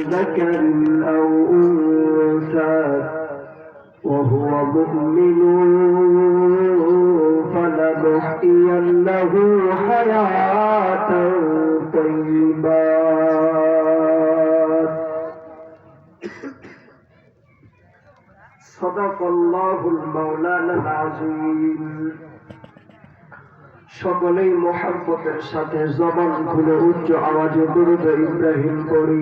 ذكر أو أنثى وهو مؤمن فلنحيينه حياة طيبة صدق الله المولانا العظيم সকলেই মোহাম্মতের সাথে জবান খুলে উচ্চ আওয়াজে দুরুদ ইব্রাহিম করি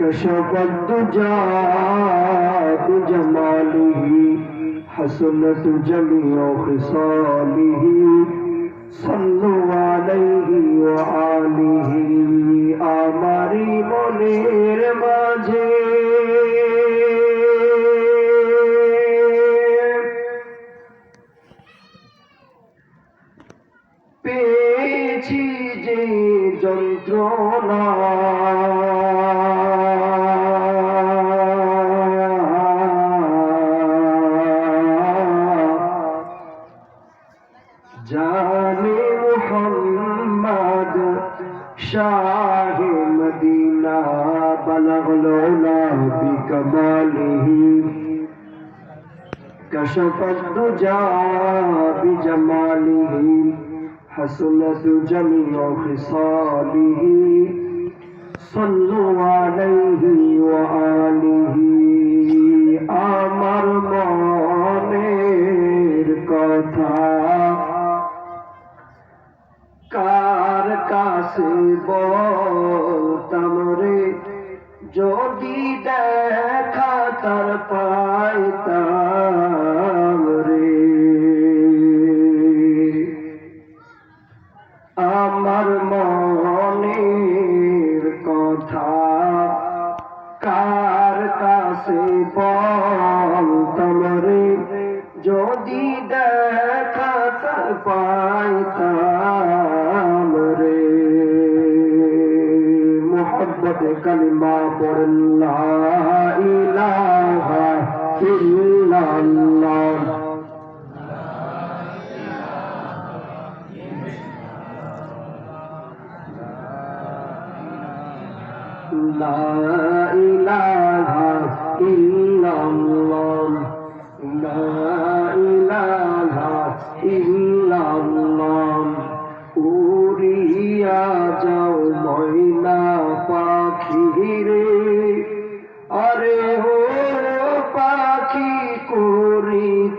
كشف الدجى بجماله حسنت جميع خصاله صلوا عليه وآله آماري منير ماجه শাহ মদিনা বলগল বিকমালিহি كشف الدجى بجماله حسنت جميع خصاله صلوا عليه وآله আমার মনের কথা কাছে বলতাম রে যদি দেখা তার পাইতাম রে। আমার মনের কথা কার কাছে বলতাম রে যদি দেখা তার পাইতাম শপথে কালিমা পড়ল্লাহ ইলাহা ইল্লাল্লাহ। লা ইলাহা ইল্লাল্লাহ। লা ইলাহা ইল্লাল্লাহ।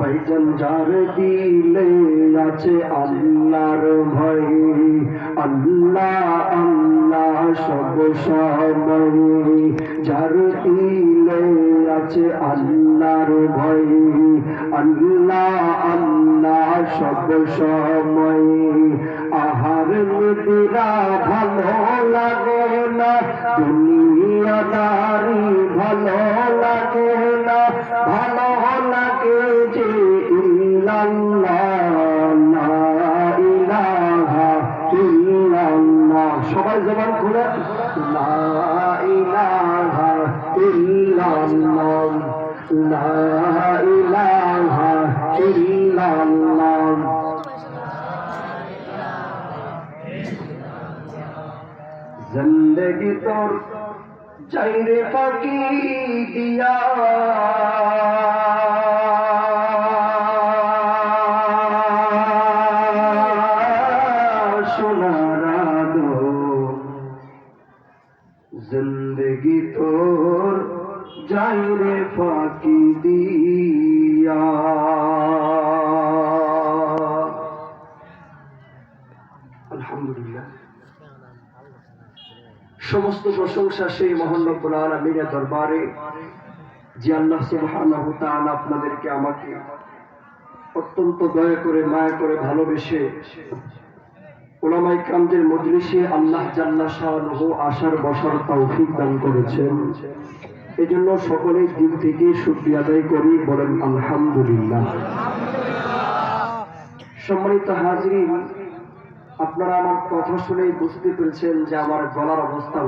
ভাইজান যার দিলে আছে আল্লাহর ভয়। আল্লাহ আল্লাহ সব সময়। যার দিলে আছে আল্লাহর ভয়। আল্লাহ আল্লাহ সব সময়। সবাই জবান খুলে। জিন্দগি তোর চাইরে ফাঁকি দিয়া। যাইরে ফাঁকি সমস্ত প্রশংসা সেই মহান রব্বুল আলামিনের দরবারে, যে আল্লাহ তাআলা আপনাদেরকে আমাকে অত্যন্ত দয়া করে, মায়া করে ভালোবেসে ওলামাই কামদের মজলিসে আল্লাহ জাল্লা শাহরুহ আসার বসার তৌফিক দান করেছেন। এই সকলের দিক থেকে শুক্রিয়া আদায় করি, বলেন আলহামদুলিল্লাহ। সম্মানিত হাজির আপনারা আমার কথা শুনে বুঝতে পেরেছেন যে আমার গলার অবস্থা